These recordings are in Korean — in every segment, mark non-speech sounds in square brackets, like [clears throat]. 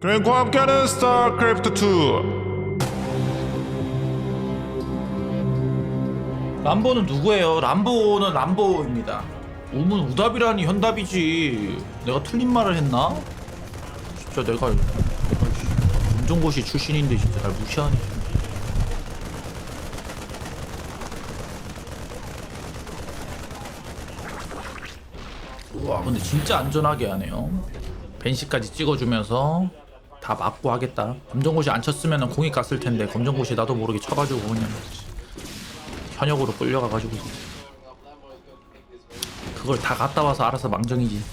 그랭과 함께하는 스타크래프트 2 람보는 누구예요? 람보는 람보입니다. 우문 우답이라니 현답이지. 내가 틀린 말을 했나? 진짜 내가 운정고시 출신인데 진짜 날 무시하네. 우와 근데 진짜 안전하게 하네요. 벤시까지 찍어주면서 다 맞고 하겠다. 검정고시 안 쳤으면 공이 갔을 텐데 검정고시 나도 모르게 쳐가지고 그냥 현역으로 끌려가가지고. 그걸 다 갔다 와서 알아서 망정이지.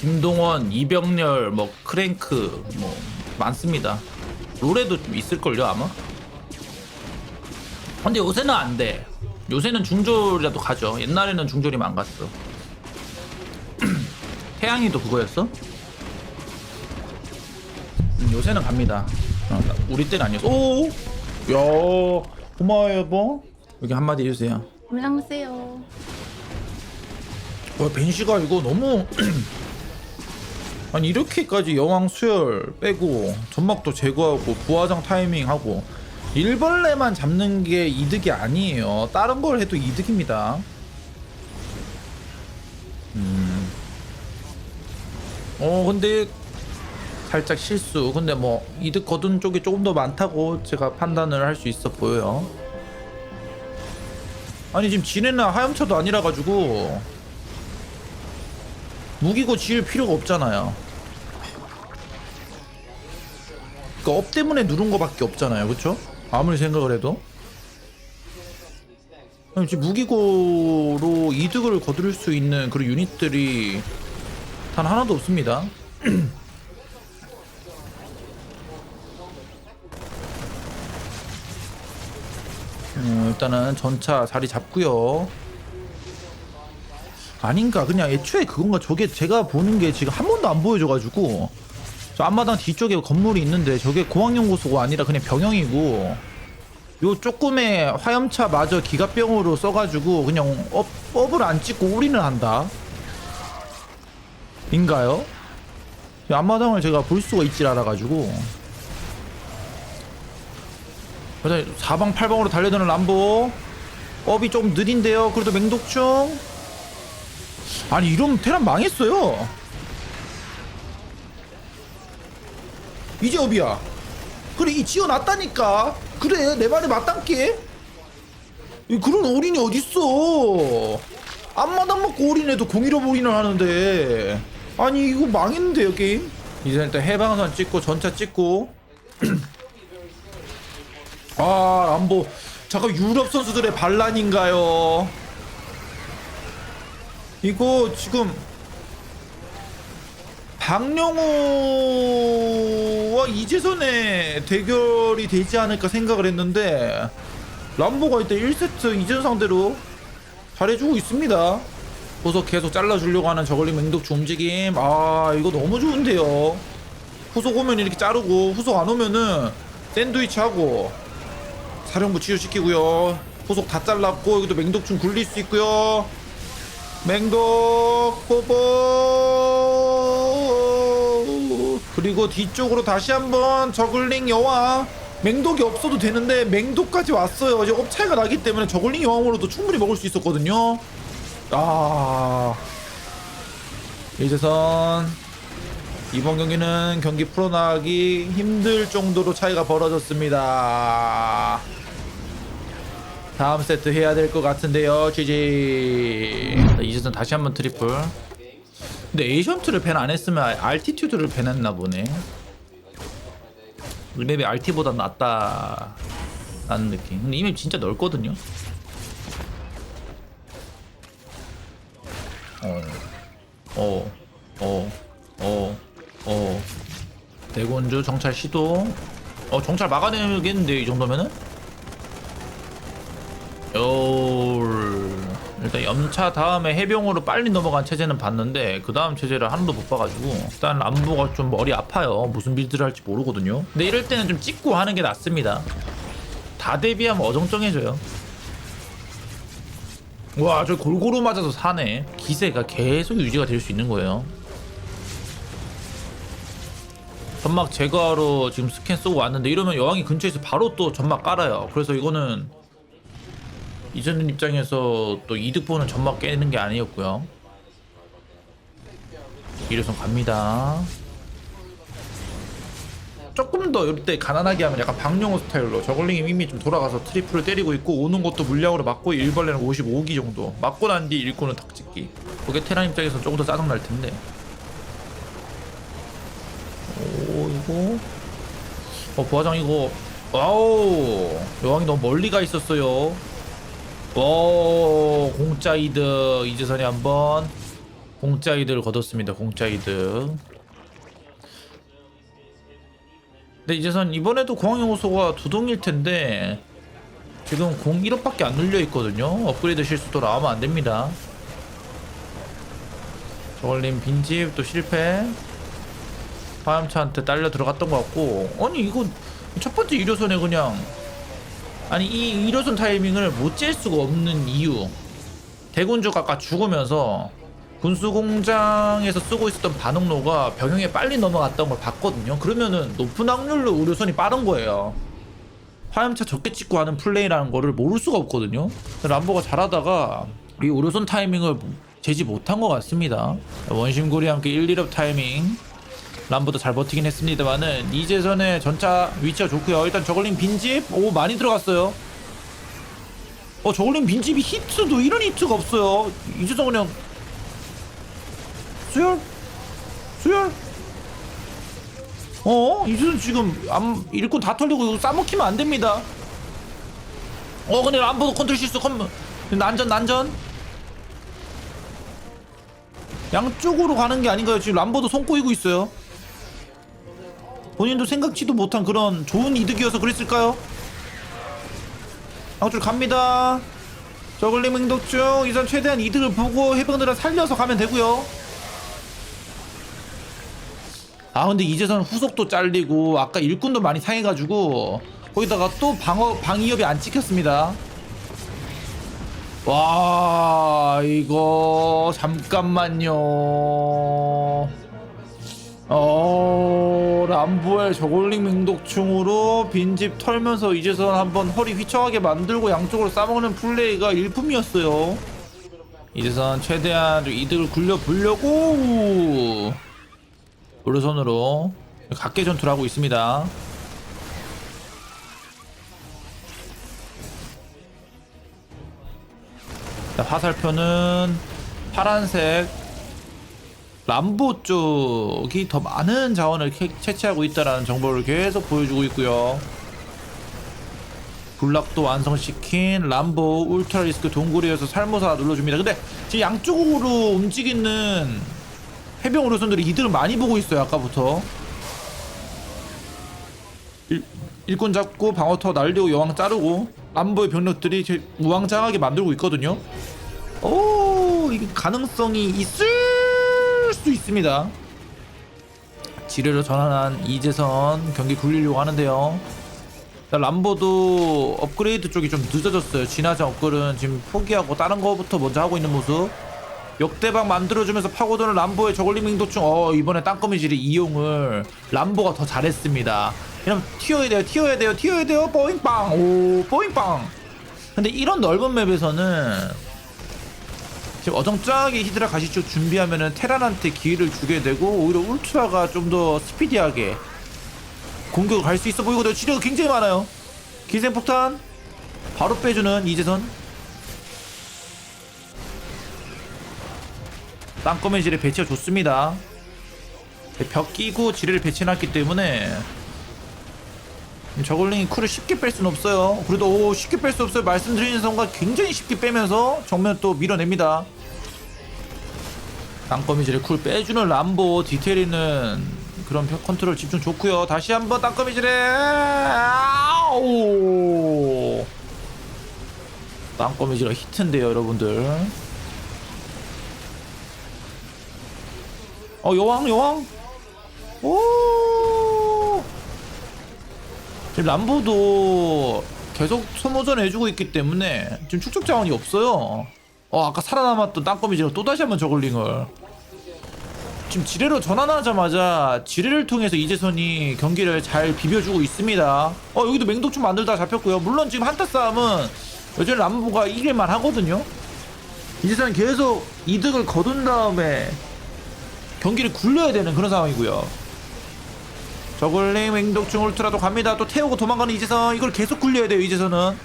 김동원, 이병렬, 뭐 크랭크 뭐 많습니다. 롤에도 좀 있을걸요 아마? 근데 요새는 안 돼. 요새는 중졸이라도 가죠. 옛날에는 중졸이면 안 갔어 태양이도 그거였어? 음, 요새는 갑니다. 어, 나- 우리 때는 아니었어. 오, 야, 고마워요, 여보. 여기 한마디 해주세요. 올라오세요. 와, 벤시가 이거 너무 [clears throat] 아니 이렇게까지 여왕 수혈 빼고 점막도 제거하고 부화장 타이밍 하고 일벌레만 잡는 게 이득이 아니에요. 다른 걸 해도 이득입니다. 어 근데 살짝 실수. 근데 뭐 이득 거둔 쪽이 조금 더 많다고 제가 판단을 할 수 있어 보여요. 아니 지금 지네나 하염차도 아니라 가지고 무기고 지을 필요가 없잖아요. 그러니까 업 때문에 누른 거밖에 없잖아요, 그렇죠? 아무리 생각을 해도. 지금 무기고로 이득을 거둘 수 있는 그런 유닛들이 단 하나도 없습니다. [clears throat] 음, 일단은 전차 자리 잡고요. 아닌가 그냥 애초에 그건가 저게 제가 보는 게 지금 한 번도 안 보여줘가지고 저 앞마당 뒤쪽에 건물이 있는데 저게 공항연구소가 아니라 그냥 병영이고 요 조금의 화염차 마저 기갑병으로 써가지고 그냥 업, 업을 안 찍고 올인을 한다 인가요? 이 앞마당을 제가 볼 수가 있질 않아가지고. 사방팔방으로 달려드는 람보. 업이 좀 느린데요. 그래도 맹독충. 아니 이러면 테란 망했어요. 이제 업이야. 그래 이 지어놨다니까. 그래 내 말이 맞단께 이 그런 올인이 어딨어? 앞마당 먹고 올인해도 공일업 올인을 하는데 아니 이거 망했는데요 게임? 이제 일단 해방선 찍고 전차 찍고. [clears throat] 아 람보. 잠깐 유럽 선수들의 반란인가요? 이거 지금 박영호와 이재선의 대결이 되지 않을까 생각을 했는데 람보가 일단 1세트 이전 상대로 잘해주고 있습니다 후속 계속 잘라주려고 하는 저글링 맹독주 움직임. 아 이거 너무 좋은데요? 후속 오면 이렇게 자르고 후속 안 오면은 샌드위치 하고 사령부 치유시키고요. 후속 다 잘랐고 여기도 맹독충 굴릴 수 있고요. 맹독 뽀뽀 그리고 뒤쪽으로 다시 한번 저글링 여왕. 맹독이 없어도 되는데 맹독까지 왔어요. 이제 업차이가 나기 때문에 저글링 여왕으로도 충분히 먹을 수 있었거든요 아. 이재선. 이번 경기는 경기 풀어나가기 힘들 정도로 차이가 벌어졌습니다. 다음 세트 해야 될 것 같은데요 GG 이제선 다시 한번 트리플. 근데 에이션트를 밴 안 했으면 알티튜드를 밴했나 보네. 이 맵이 RT보다 낫다 라는 느낌. 근데 이 맵 진짜 넓거든요 어, 어, 어, 어. 대군주 정찰 시도. 어, 정찰 막아내겠는데, 이 정도면은? 요, 일단 염차 다음에 해병으로 빨리 넘어간 체제는 봤는데, 그 다음 체제를 하나도 못 봐가지고, 일단 람보가 좀 머리 아파요. 무슨 빌드를 할지 모르거든요. 근데 이럴 때는 좀 찍고 하는 게 낫습니다. 다 대비하면 어정쩡해져요. 와, 저 골고루 맞아서 사네. 기세가 계속 유지가 될 수 있는 거예요. 점막 제거하러 지금 스캔 쏘고 왔는데 이러면 여왕이 근처에서 바로 또 점막 깔아요. 그래서 이거는 이전는 입장에서 또 이득 보는 점막 깨는 게 아니었고요. 이래서 갑니다. 조금 더 이때 가난하게 하면 약간 박용호 스타일로 저글링이 이미 좀 돌아가서 트리플을 때리고 있고 오는 것도 물량으로 맞고 일벌레는 55기 정도. 맞고 난 뒤 일꾼은 탁찍기. 그게 테란 입장에서 조금 더 짜증 날 텐데. 오 이거? 어 부하장 이거. 와우 여왕이 너무 멀리 가 있었어요. 오 공짜 이득 이재선이 한번 공짜 이득을 거뒀습니다 공짜 이득 근데 이제선 이번에도 공항 요소가 두 동일 텐데 지금 공 1억밖에 안 눌려 있거든요. 업그레이드 실수도 나오면 안 됩니다. 저걸림 빈집 또 실패. 화염차한테 딸려 들어갔던 것 같고 아니 이거 첫 번째 이료선에 그냥 아니 이 이료선 타이밍을 못 잴 수가 없는 이유 대군주가 아까 죽으면서 군수공장에서 쓰고 있었던 반응로가 병영에 빨리 넘어갔던 걸 봤거든요. 그러면은 높은 확률로 의료선이 빠른 거예요. 화염차 적게 찍고 하는 플레이라는 거를 모를 수가 없거든요. 람보가 잘하다가 이 의료선 타이밍을 제지 못한 것 같습니다. 원심고리 함께 1, 2업 타이밍 람보도 잘 버티긴 했습니다만은 이재선의 전차 위치가 좋고요. 일단 저글링 빈집 오 많이 들어갔어요. 어 저글링 빈집이 히트도 이런 히트가 없어요. 이재선 그냥 수열? 수열? 어? 이준은 지금 암 일꾼 다 털리고 이거 싸먹히면 안 됩니다. 어 근데 람보도 컨트롤 실수 컴 난전 난전 양쪽으로 가는 게 아닌가요? 지금 람보도 손 꼬이고 있어요. 본인도 생각지도 못한 그런 좋은 이득이어서 그랬을까요? 양쪽 갑니다. 저글링 행동 중 이선 최대한 이득을 보고 해병들을 살려서 가면 되고요. 아 근데 이제선 후속도 잘리고 아까 일꾼도 많이 상해가지고 거기다가 또 방어 방위협이 안 찍혔습니다. 와 이거 잠깐만요. 어 람보의 저골링 맹독충으로 빈집 털면서 이제선 한번 허리 휘청하게 만들고 양쪽으로 싸먹는 플레이가 일품이었어요. 이제선 최대한 좀 이득을 굴려 보려고 오른손으로 각계 전투를 하고 있습니다. 자, 화살표는 파란색 람보 쪽이 더 많은 자원을 캐- 채취하고 있다는 정보를 계속 보여주고 있고요. 블락도 완성시킨 람보 울트라 리스크 동굴이어서 살모사 눌러줍니다. 근데 지금 양쪽으로 움직이는 해병 우려선들이 이득을 많이 보고 있어요 아까부터. 일, 일꾼 잡고 방어터 날리고 여왕 자르고 람보의 병력들이 제 우왕좌왕하게 만들고 있거든요. 오 이게 가능성이 있을 수 있습니다. 지뢰로 전환한 이재선 경기 굴리려고 하는데요. 자, 람보도 업그레이드 쪽이 좀 늦어졌어요. 진화장 업글은 지금 포기하고 다른 거부터 먼저 하고 있는 모습 역대박 만들어주면서 파고드는 람보의 저글링 맹도충 어 이번에 땅거미질의 이용을 람보가 더 잘했습니다. 이러면 튀어야 돼요 튀어야 돼요 튀어야 돼요 뽀잉빵! 오 뽀잉빵! 근데 이런 넓은 맵에서는 지금 어정쩡하게 히드라 가시쪽 준비하면은 테란한테 기회를 주게 되고 오히려 울트라가 좀 더 스피디하게 공격을 갈 수 있어 보이거든요. 치료가 굉장히 많아요. 기생폭탄 바로 빼주는 이재선 땅거미 지뢰 배치가 좋습니다. 벽 끼고 지뢰를 배치해놨기 때문에 저글링이 쿨을 쉽게 뺄 수는 없어요. 그래도 오, 쉽게 뺄 수 없어요. 말씀드리는 순간 굉장히 쉽게 빼면서 정면 또 밀어냅니다. 땅거미 지뢰 쿨 빼주는 람보 디테일이는 그런 벽 컨트롤 집중 좋고요. 다시 한번 땅거미 지뢰 아우 땅거미 지뢰 히트인데요, 여러분들. 어 여왕 여왕. 오. 지금 람보도 계속 소모전 해주고 있기 때문에 지금 축적 자원이 없어요. 어 아까 살아남았던 땅거미지로 또다시 한번 저글링을 지금 지뢰로 전환하자마자 지뢰를 통해서 이재선이 경기를 잘 비벼주고 있습니다. 어 여기도 맹독충 만들다 잡혔고요. 물론 지금 한타 싸움은 여전히 람보가 이길만 하거든요. 이재선이 계속 이득을 거둔 다음에 경기를 굴려야 되는 그런 상황이고요. 저글링 맹독충 울트라도 갑니다. 또 태우고 도망가는 이재선 이걸 계속 굴려야 돼요 이재선은.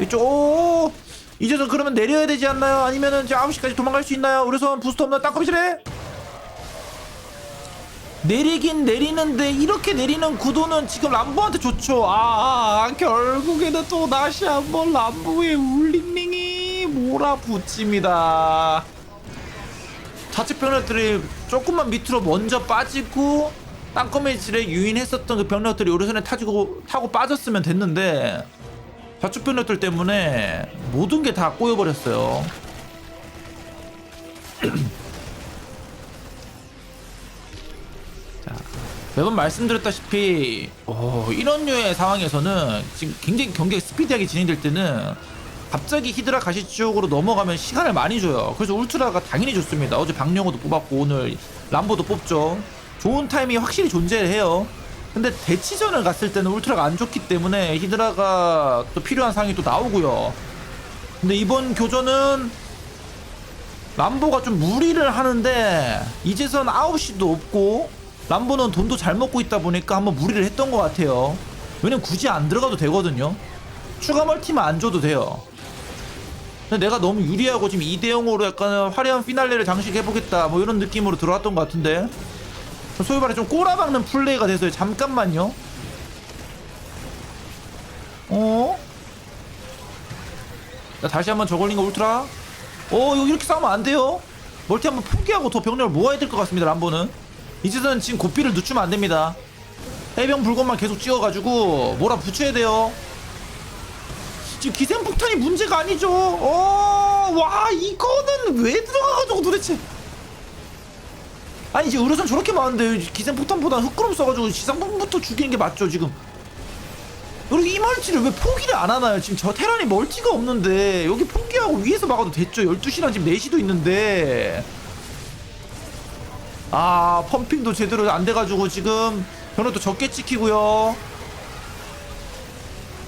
이쪽 오 이제서 그러면 내려야 되지 않나요? 아니면은 이제 9시까지 도망갈 수 있나요? 우려선 부스터 없나 땅거미질해! 내리긴 내리는데 이렇게 내리는 구도는 지금 람보한테 좋죠. 아, 아 결국에는 또 다시 한번 람보의 울링링이 몰아붙입니다 좌측 병력들이 조금만 밑으로 먼저 빠지고 땅거미질에 유인했었던 그 병력들이 우려선에 타지고 타고 빠졌으면 됐는데 좌측 병력들 때문에 모든 게 다 꼬여버렸어요. [clears throat] 자, 매번 말씀드렸다시피 어, 이런 류의 상황에서는 지금 굉장히 경기가 스피디하게 진행될 때는 갑자기 히드라 가시 지역으로 넘어가면 시간을 많이 줘요. 그래서 울트라가 당연히 좋습니다. 어제 박영호도 뽑았고 오늘 람보도 뽑죠. 좋은 타이밍이 확실히 존재해요. 근데 대치전을 갔을 때는 울트라가 안 좋기 때문에 히드라가 또 필요한 상황이 또 나오고요. 근데 이번 교전은 람보가 좀 무리를 하는데 이제선 9시도 없고 람보는 돈도 잘 먹고 있다 보니까 한번 무리를 했던 것 같아요. 왜냐면 굳이 안 들어가도 되거든요. 추가 멀티만 안 줘도 돼요. 내가 너무 유리하고 지금 2대0으로 약간 화려한 피날레를 장식해보겠다 뭐 이런 느낌으로 들어왔던 것 같은데 소위 말해 좀 꼬라박는 플레이가 돼서요. 잠깐만요. 어? 자, 다시 한번 저걸린 거 울트라. 어, 이거 이렇게 싸우면 안 돼요. 멀티 한번 포기하고 더 병력을 모아야 될 것 같습니다. 람보는. 이제는 지금 고삐를 늦추면 안 됩니다. 해병 불건만 계속 찍어가지고 몰아 붙여야 돼요. 지금 기생폭탄이 문제가 아니죠. 어, 와, 이거는 왜 들어가가지고 도대체. 아니 이제 의료선 저렇게 많은데 기생폭탄보다 흑구름 써가지고 지상bom부터 죽이는 게 맞죠 지금? 그리고 이 멀티를 왜 포기를 안 하나요? 지금 저 테란이 멀티가 없는데 여기 포기하고 위에서 막아도 됐죠? 12시랑 지금 4시도 있는데. 아 펌핑도 제대로 안 돼가지고 지금 변호도 적게 찍히고요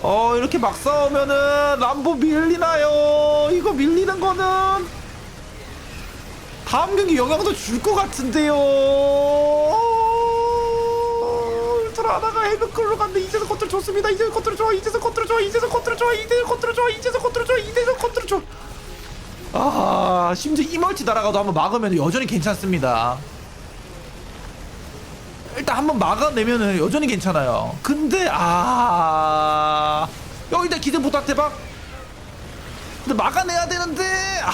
어 이렇게 막 싸우면은 람보 밀리나요 이거 밀리는 거는 다음 경기 영향도 줄 것 같은데요. 울트라 하다가 헤드클로 갔는데 이제서 컨트롤 좋습니다. 이제서 컨트롤 좋아. 이제서 컨트롤 좋아. 이제서 컨트롤 좋아. 이제서 컨트롤 좋아. 이제서 컨트롤 좋아. 이제서 컨트롤 좋아. 아 심지어 이멀티 날아가도 한번 막으면 여전히 괜찮습니다. 일단 한번 막아내면은 여전히 괜찮아요. 근데 아. 여기다 기대 대박. 근데 막아내야 되는데 아.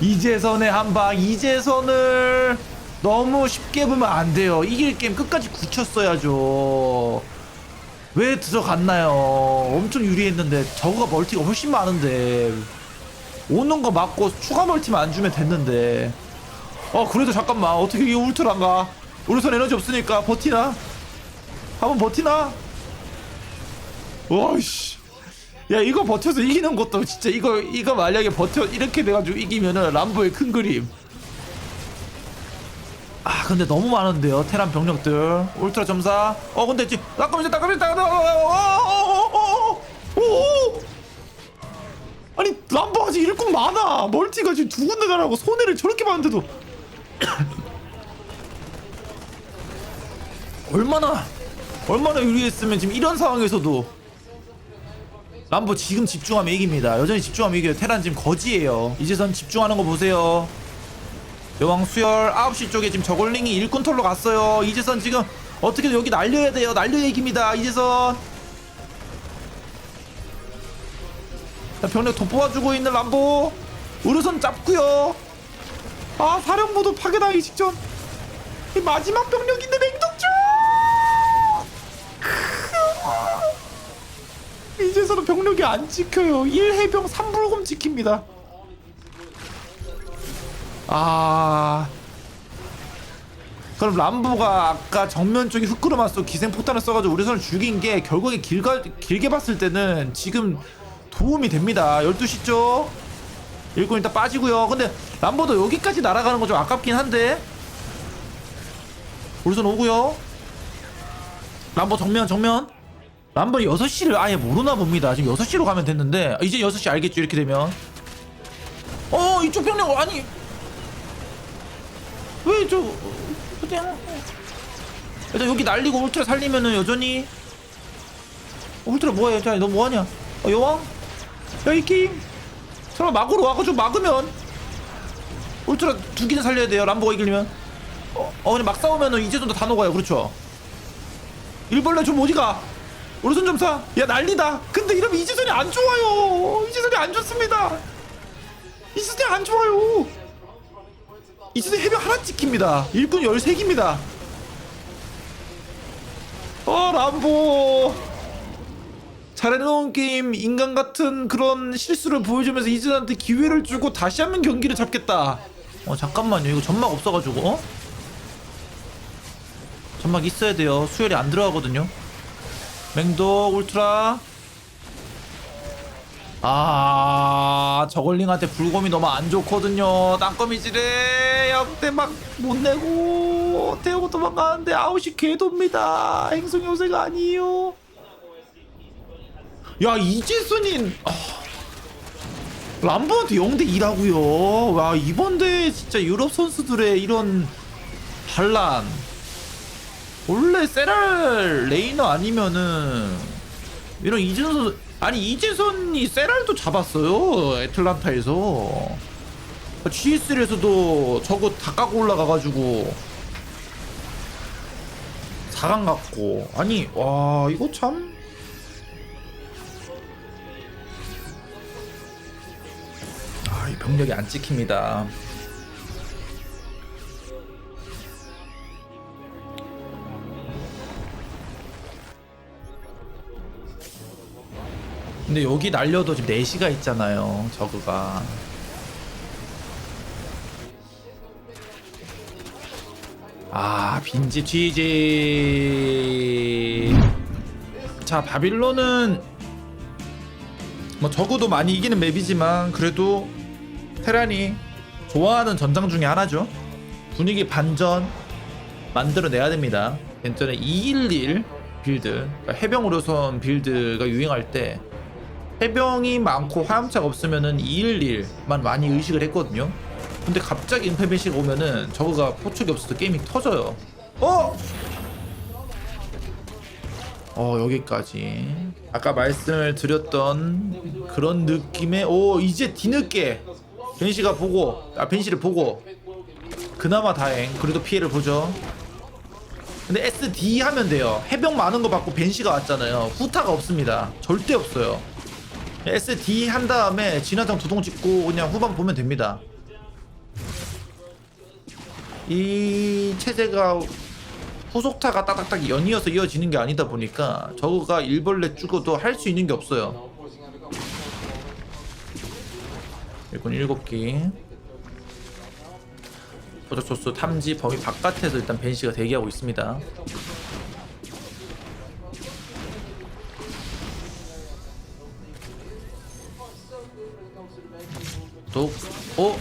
이재선의 한방 이재선을 너무 쉽게 보면 안 돼요. 이길 게임 끝까지 굳혔어야죠. 왜 들어갔나요? 엄청 유리했는데 저거가 멀티가 훨씬 많은데. 오는 거 맞고 추가 멀티만 안 주면 됐는데. 어 그래도 잠깐만. 어떻게 이 울트라인가 우르선 에너지 없으니까 버티나? 한번 버티나? 와씨. 야 이거 버텨서 이기는 것도 진짜 이거 이거 만약에 버텨 이렇게 돼가지고 이기면은 람보의 큰 그림. 아 근데 너무 많은데요 테란 병력들. 울트라 점사. 어 근데 잠깐만 잠깐만 잠깐만 오 아니 람보 아직 일꾼 많아. 멀티가 지금 두 군데 가라고 손해를 저렇게 많은데도 얼마나 얼마나 유리했으면 지금 이런 상황에서도 람보 지금 집중하면 이깁니다. 여전히 집중하면 이겨요. 테란 지금 거지예요. 이제선 집중하는 거 보세요. 여왕 수열 9시 쪽에 지금 저글링이 일꾼 털로 갔어요. 이제선 지금 어떻게든 여기 날려야 돼요. 날려야 이깁니다. 이제선. 자, 병력 돋보아주고 있는 람보. 우르선 잡고요. 아 사령부도 파괴당하기 직전. 이 마지막 병력인데 맹독주. 이제서는 병력이 안 지켜요. 1해병 3불금 지킵니다. 아. 그럼 람보가 아까 정면 쪽에 흑구름았어 기생폭탄을 써가지고 우리 선을 죽인 게 결국에 길가, 길게 봤을 때는 지금 도움이 됩니다 12시 쪽 일꾼 일단 빠지고요 근데 람보도 여기까지 날아가는 거 좀 아깝긴 한데 우선 오고요 람보 정면 정면 람보 6시를 아예 모르나 봅니다. 지금 6시로 가면 됐는데 이제 6시 알겠죠 이렇게 되면? 어 이쪽 병력 아니. 왜저 그냥 일단 여기 날리고 울트라 살리면은 여전히. 어, 울트라 뭐해? 자, 너 뭐하냐? 어, 여왕? 야이 게임. 설마 막으로 와가지고 막으면. 울트라 두 개는 살려야 돼요 람보가 이기려면. 어, 어 그냥 막 싸우면은 이제도 다 녹아요 그렇죠? 일벌레 좀 어디가 오른손 점사. 야 난리다. 근데 이러면 이재선이 안 좋아요. 이재선이 안 좋습니다. 이재선이 안 좋아요. 이재선 해병 하나 찍힙니다. 일꾼 13기입니다. 어 람보. 잘해놓은 게임 인간 같은 그런 실수를 보여주면서 이즈한테 기회를 주고 다시 한번 경기를 잡겠다. 어 잠깐만요. 이거 점막 없어가지고 어? 점막 있어야 돼요. 수혈이 안 들어가거든요. 맹독 울트라. 아 저걸링한테 불곰이 너무 안 좋거든요. 땅거미질에 역대 막 못 내고 태우고 도망가는데 아웃이 궤도입니다. 행성 요새가 아니에요. 야 이재순인 아, 람보한테 0대 2라고요. 와 이번 대회 진짜 유럽 선수들의 이런 반란. 원래 세랄 레이너 아니면은 이런 선수 아니 이재선이 세랄도 잡았어요 애틀란타에서. GS3에서도 저거 다 까고 올라가가지고 4강 갔고. 아니 와 이거 참. 아, 이 병력이 안 찍힙니다. 근데 여기 날려도 지금 4시가 있잖아요. 저그가. 아, 빈집 GG. 자, 바빌론은 뭐 적어도 많이 이기는 맵이지만 그래도 테란이 좋아하는 전장 중에 하나죠. 분위기 반전 만들어내야 됩니다. 예전에 211 빌드, 그러니까 해병으로선 빌드가 유행할 때 해병이 많고 화염차가 없으면은 211만 많이 의식을 했거든요. 근데 갑자기 인페벤시가 오면은 저거가 포축이 없어서 게임이 터져요. 어? 어 여기까지. 아까 말씀을 드렸던 그런 느낌의 오 이제 뒤늦게 벤시가 보고 아 벤시를 보고. 그나마 다행. 그래도 피해를 보죠. 근데 SD 하면 돼요. 해병 많은 거 받고 벤시가 왔잖아요. 후타가 없습니다. 절대 없어요 SD 한 다음에 진화장 두동 찍고 그냥 후반 보면 됩니다 이 체제가 후속타가 딱딱딱 연이어서 이어지는 게 아니다 보니까 저거가 일벌레 죽어도 할 수 있는 게 없어요. 일꾼 7기 포적소스 탐지 범위 바깥에서 일단 벤시가 대기하고 있습니다. 또, 어?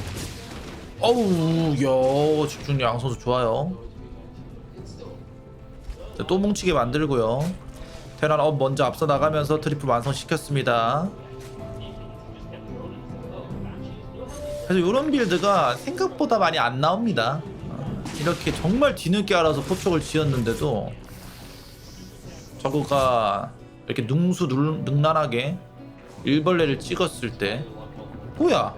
어우, 야, 집중력 양 선수 좋아요. 자, 또 뭉치게 만들고요. 테란 업 먼저 앞서 나가면서 트리플 완성시켰습니다. 그래서 이런 빌드가 생각보다 많이 안 나옵니다. 어, 이렇게 정말 뒤늦게 알아서 포촉을 지었는데도 저거가 이렇게 능수 능- 능란하게 일벌레를 찍었을 때 뭐야?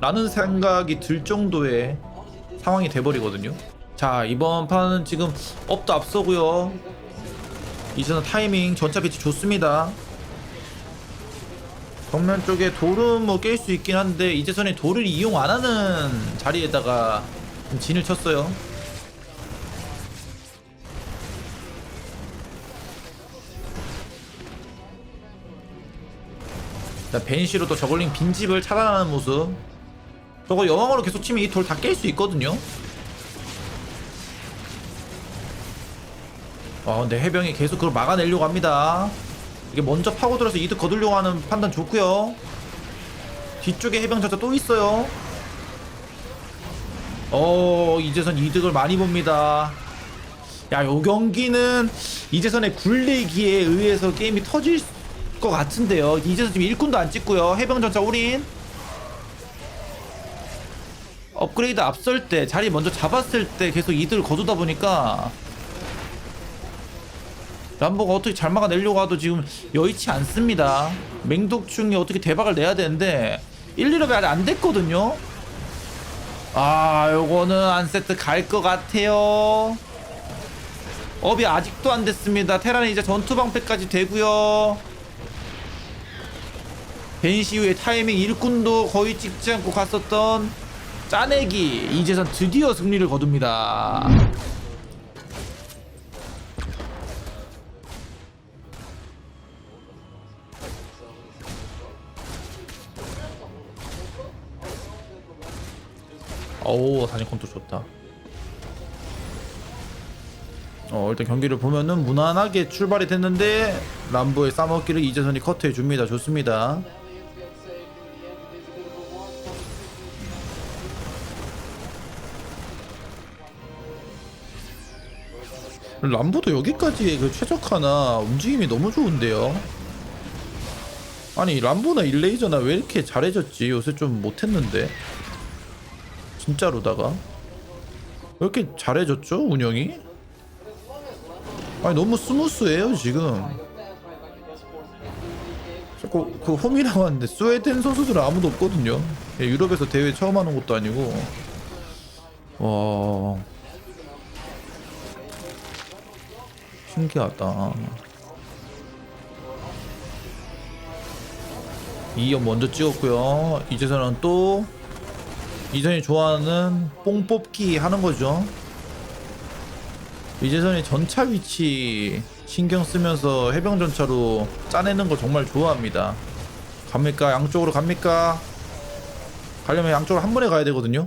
라는 생각이 들 정도의 상황이 돼버리거든요. 자 이번 판은 지금 업도 앞서고요. 이제는 타이밍 전차 배치 좋습니다. 정면 쪽에 돌은 뭐 깰 수 있긴 한데 이제선에 돌을 이용 안 하는 자리에다가 좀 진을 쳤어요. 자, 벤시로 또 저글링 빈집을 차단하는 모습. 저거 여왕으로 계속 치면 이 돌 다 깰 수 있거든요. 어, 근데 해병이 계속 그걸 막아내려고 합니다. 이게 먼저 파고들어서 이득 거두려고 하는 판단 좋고요. 뒤쪽에 해병 전차 또 있어요. 어 이재선 이득을 많이 봅니다. 야 요 경기는 이재선의 굴리기에 의해서 게임이 터질 것 같은데요. 이재선 지금 일꾼도 안 찍고요. 해병 전차 올인 업그레이드 앞설 때 자리 먼저 잡았을 때 계속 이득을 거두다 보니까 람보가 어떻게 잘 막아내려고 하도 지금 여의치 않습니다. 맹독충이 어떻게 대박을 내야 되는데 1, 2럽이 아직 안 됐거든요. 아, 요거는 안 세트 갈 것 같아요. 업이 아직도 안 됐습니다. 테라는 이제 전투 방패까지 되고요. 벤시 후에 타이밍 일꾼도 거의 찍지 않고 갔었던 짜내기 이제선 드디어 승리를 거둡니다. 오 사진 컨트 좋다. 어 일단 경기를 보면은 무난하게 출발이 됐는데 람보의 싸먹기를 이재선이 커트해 줍니다. 좋습니다. 람보도 여기까지의 그 최적화나 움직임이 너무 좋은데요. 아니 람보나 일레이저나 왜 이렇게 잘해졌지? 요새 좀 못했는데. 진짜로다가 왜 이렇게 잘해졌죠 운영이? 아니 너무 스무스해요 지금 자꾸 그 홈이라고 하는데 스웨덴 선수들은 아무도 없거든요 예, 유럽에서 대회 처음 하는 것도 아니고 와 신기하다 이연 먼저 찍었고요 이제서는 또 이전이 좋아하는 뽕 뽑기 하는 거죠. 이재선이 전차 위치 신경 쓰면서 해병 전차로 짜내는 거 정말 좋아합니다. 갑니까? 양쪽으로 갑니까? 가려면 양쪽으로 한 번에 가야 되거든요.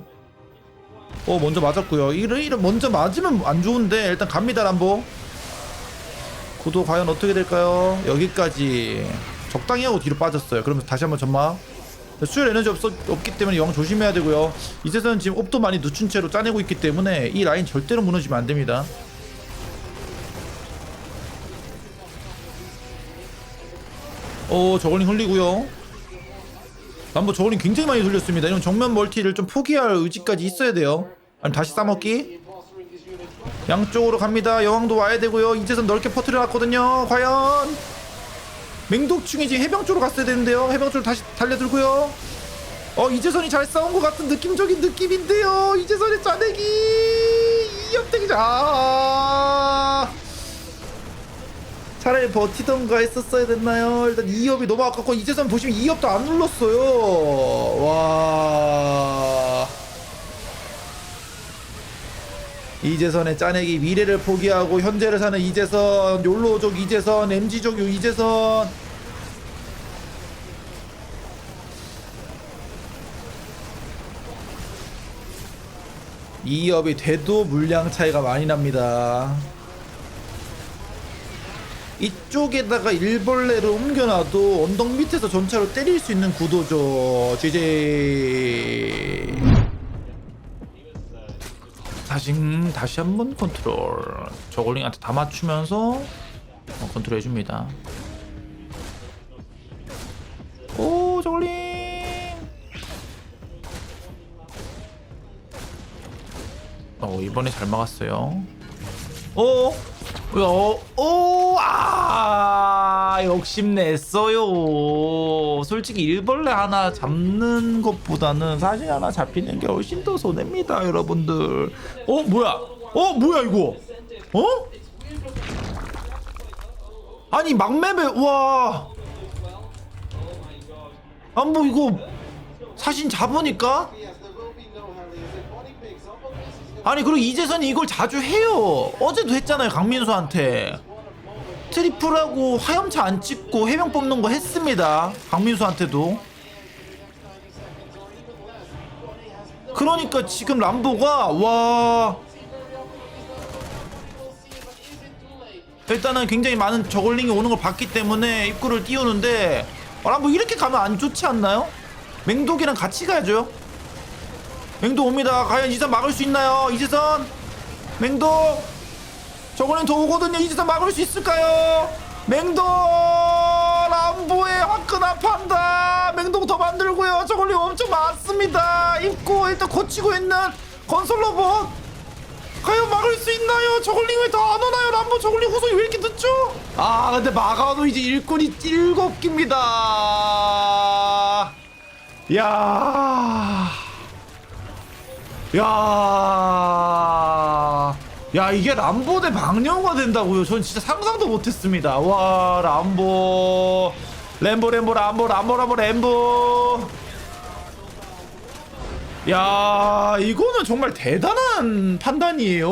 어 먼저 맞았고요. 이를 이를 먼저 맞으면 안 좋은데 일단 갑니다 람보. 구도 과연 어떻게 될까요? 여기까지 적당히 하고 뒤로 빠졌어요. 그러면서 다시 한번 전막. 수혈 에너지 없, 없기 때문에 영 조심해야 되고요. 이제선 지금 옵도 많이 늦춘 채로 짜내고 있기 때문에 이 라인 절대로 무너지면 안 됩니다. 오 저걸링 흘리고요. 남부 저걸링 굉장히 많이 흘렸습니다. 이런 정면 멀티를 좀 포기할 의지까지 있어야 돼요. 아니 다시 싸먹기. 양쪽으로 갑니다. 여왕도 와야 되고요. 이제선 넓게 퍼트려 놨거든요. 과연 맹독충이 지금 해병 쪽으로 갔어야 되는데요. 해병 쪽으로 다시 달려들고요. 어 이재선이 잘 싸운 것 같은 느낌적인 느낌인데요. 이재선의 짜내기 이협대기 아 차라리 버티던가 했었어야 됐나요? 일단 2업이 너무 아깝고 이재선 보시면 2업도 안 눌렀어요. 와 이재선의 짜내기 미래를 포기하고 현재를 사는 이재선 욜로족 이재선 MG족 요 이재선 이업이 돼도 물량 차이가 많이 납니다. 이쪽에다가 일벌레를 옮겨놔도 언덕 밑에서 전차로 때릴 수 있는 구도죠. GJ. 다시 음, 다시 한번 컨트롤. 저글링한테 다 맞추면서 어, 컨트롤 해줍니다. 오 저글링. 어 이번에 잘 막았어요. 어? 어? 오, 아, 욕심냈어요. 솔직히 일벌레 하나 잡는 것보다는 사실 하나 잡히는 게 훨씬 더 손해입니다, 여러분들. 어, 뭐야? 어, 뭐야, 이거? 어? 아니, 막맵에, 와. 아, 뭐, 이거, 사진 잡으니까? 아니 그리고 이재선이 이걸 자주 해요. 어제도 했잖아요 강민수한테. 트리플하고 화염차 안 찍고 해병 뽑는 거 했습니다 강민수한테도. 그러니까 지금 람보가 와. 일단은 굉장히 많은 저글링이 오는 걸 봤기 때문에 입구를 띄우는데 아, 람보 이렇게 가면 안 좋지 않나요? 맹독이랑 같이 가야죠 맹독 옵니다. 과연 이선 막을 수 있나요? 이재선? 맹독 저거는 더 오거든요. 이재선 막을 수 있을까요? 맹독 람보의 화끈한 판다! 맹독 더 만들고요. 저걸링 엄청 많습니다. 입구 일단 고치고 있는 건설 로봇! 과연 막을 수 있나요? 저걸링 왜더안 오나요? 람보 저걸링 후속이 왜 이렇게 늦죠? 아 근데 막아도 이제 일꾼이 일곱 개입니다. 야 야, 야 이게 람보 대 방영화 된다고요? 전 진짜 상상도 못했습니다. 와 람보, 램보 램보 람보 람보 람보 램보. 야 이거는 정말 대단한 판단이에요.